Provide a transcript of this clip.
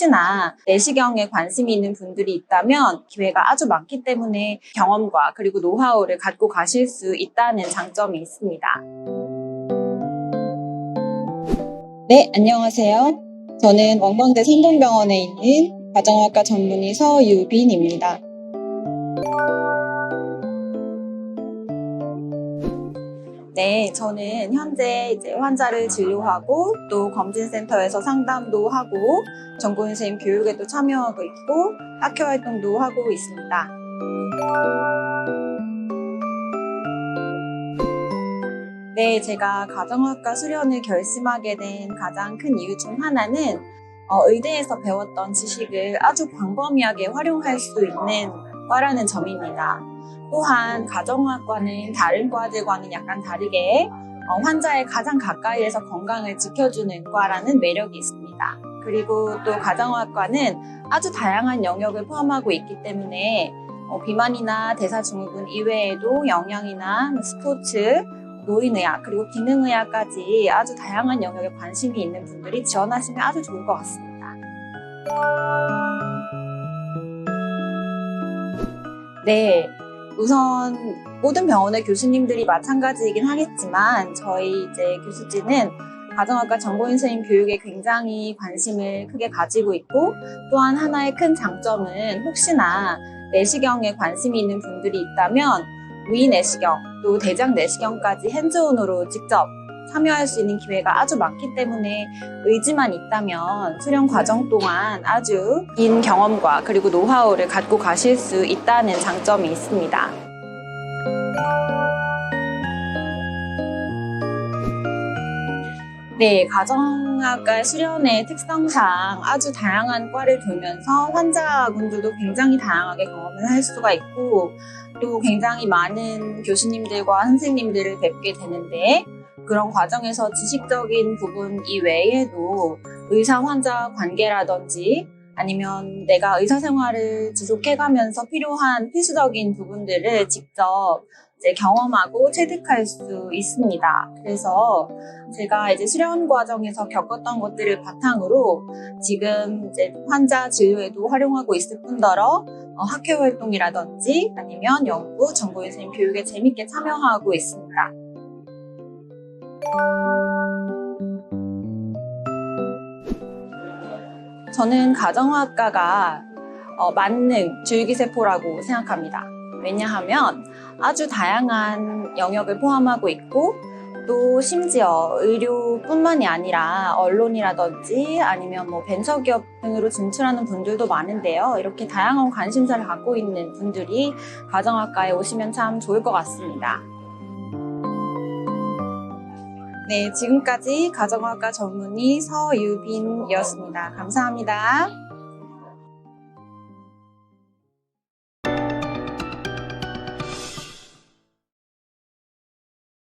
혹시나 내시경에 관심이 있는 분들이 있다면 기회가 아주 많기 때문에 경험과 그리고 노하우를 갖고 가실 수 있다는 장점이 있습니다. 네, 안녕하세요. 저는 원광대 성동병원에 있는 가정학과 전문의 서유빈입니다. 네, 저는 현재 이제 환자를 진료하고 또 검진센터에서 상담도 하고 전공의 선생님 교육에도 참여하고 있고 학교 활동도 하고 있습니다. 네, 제가 가정학과 수련을 결심하게 된 가장 큰 이유 중 하나는 어, 의대에서 배웠던 지식을 아주 광범위하게 활용할 수 있는 과라는 점입니다. 또한 가정학과는 다른 과들과는 약간 다르게 어, 환자의 가장 가까이에서 건강을 지켜주는 과라는 매력이 있습니다. 그리고 또 가정학과는 아주 다양한 영역을 포함하고 있기 때문에 어, 비만이나 대사증후군 이외에도 영양이나 스포츠, 노인의학 그리고 기능의학까지 아주 다양한 영역에 관심이 있는 분들이 지원하시면 아주 좋을 것 같습니다. 네, 우선 모든 병원의 교수님들이 마찬가지이긴 하겠지만 저희 이제 교수진은 가정학과 전공인 선생님 교육에 굉장히 관심을 크게 가지고 있고 또한 하나의 큰 장점은 혹시나 내시경에 관심이 있는 분들이 있다면 위 내시경 또 대장 내시경까지 핸즈온으로 직접 참여할 수 있는 기회가 아주 많기 때문에 의지만 있다면 수련 과정 동안 아주 긴 경험과 그리고 노하우를 갖고 가실 수 있다는 장점이 있습니다. 네, 가정학과 수련의 특성상 아주 다양한 과를 돌면서 환자분들도 굉장히 다양하게 경험을 할 수가 있고 또 굉장히 많은 교수님들과 선생님들을 뵙게 되는데 그런 과정에서 지식적인 부분 이외에도 의사 환자 관계라든지 아니면 내가 의사 생활을 지속해가면서 필요한 필수적인 부분들을 직접 이제 경험하고 체득할 수 있습니다. 그래서 제가 이제 수련 과정에서 겪었던 것들을 바탕으로 지금 이제 환자 진료에도 활용하고 있을 뿐더러 어, 학회 활동이라든지 아니면 연구, 정보의 선생님 교육에 재밌게 참여하고 있습니다. 저는 가정학과가 어, 만능 줄기세포라고 생각합니다. 왜냐하면 아주 다양한 영역을 포함하고 있고 또 심지어 의료뿐만이 아니라 언론이라든지 아니면 뭐 벤처기업 등으로 진출하는 분들도 많은데요. 이렇게 다양한 관심사를 갖고 있는 분들이 가정학과에 오시면 참 좋을 것 같습니다. 네, 지금까지 가정학과 전문의 서유빈이었습니다. 감사합니다.